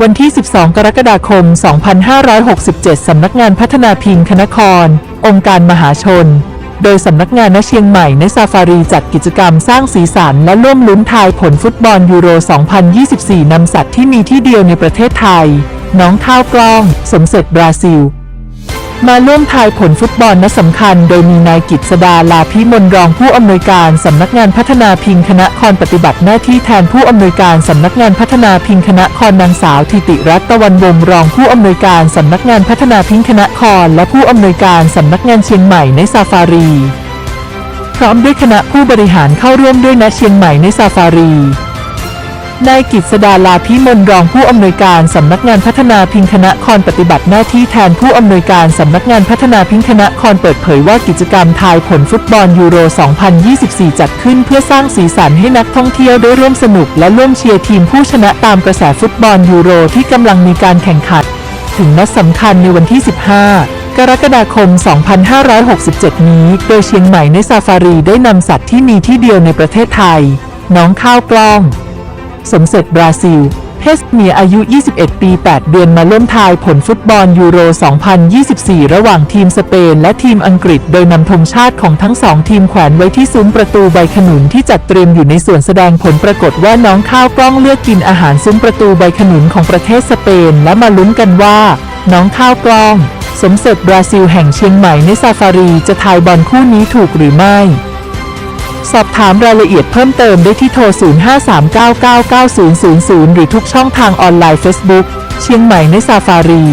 วันที่ 12 กรกฎาคม 2567 สำนักงานพัฒนาพิงค์คนคร องค์การมหาชน โดยสำนักงานณเชียงใหม่ในซาฟารีจัดกิจกรรมสร้างสีสันและร่วมลุ้นทายผลฟุตบอลยูโร 2024 นำสัตว์ที่มีที่เดียวในประเทศไทย น้องข้าวกล้อง สมเสร็จบราซิล มาร่วมทายผลฟุตบอลนัดสำคัญ โดยมีนายกิตสดาลาพิมลรองผู้อำนวยการสำนักงานพัฒนาพิงคณะครปฏิบัติหน้าที่แทนผู้อำนวยการสำนักงานพัฒนาพิงคณะครนนางสาวทิติรัตน์ตะวันวงรองผู้อำนวยการสำนักงานพัฒนาพิงคณะครและผู้อำนวยการสำนักงานเชียงใหม่ในซาฟารี พร้อมด้วยคณะผู้บริหารเข้าร่วมด้วยณเชียงใหม่ในซาฟารี นายกิตสดาลาพิมลรองผู้อำนวยการสำนักงานพัฒนาพิงคณะครปฏิบัติหน้าที่แทนผู้อำนวยการสำนักงานพัฒนาพิงคณะครเปิดเผยว่ากิจกรรมทายผลฟุตบอลยูโร 2024 จัดขึ้นเพื่อสร้างสีสันให้นักท่องเที่ยวได้ร่วมสนุกและร่วมเชียร์ทีมผู้ชนะตามกระแสฟุตบอลยูโรที่กำลังมีการแข่งขัน ถึงนัดสำคัญในวันที่ 15กรกฎาคม 2567 นี้ โดยเชียงใหม่ในซาฟารีได้นำสัตว์ที่มีที่เดียวในประเทศไทย น้องข้าวกล้อง สมเสร็จบราซิล เพสเมียอายุ 21 ปี 8 เดือนมาร่วมทายผลฟุตบอลยูโร 2024 ระหว่างทีมสเปนและทีมอังกฤษ โดยนำธงชาติของทั้งสองทีมแขวนไว้ที่ซุ้มประตูใบขนุนที่จัดเตรียมอยู่ในส่วนแสดงผลปรากฏว่าน้องข้าวกล้องเลือกกินอาหารซุ้มประตูใบขนุนของประเทศสเปน และมาลุ้นกันว่า น้องข้าวกล้อง สมเสร็จบราซิลแห่งเชียงใหม่ในซาฟารีจะทายบอลคู่นี้ถูกหรือไม่ สอบถามรายละเอียดเพิ่มเติมได้ที่โทร 0539999000 หรือทุกช่องทางออนไลน์ Facebook เชียงใหม่ในซาฟารี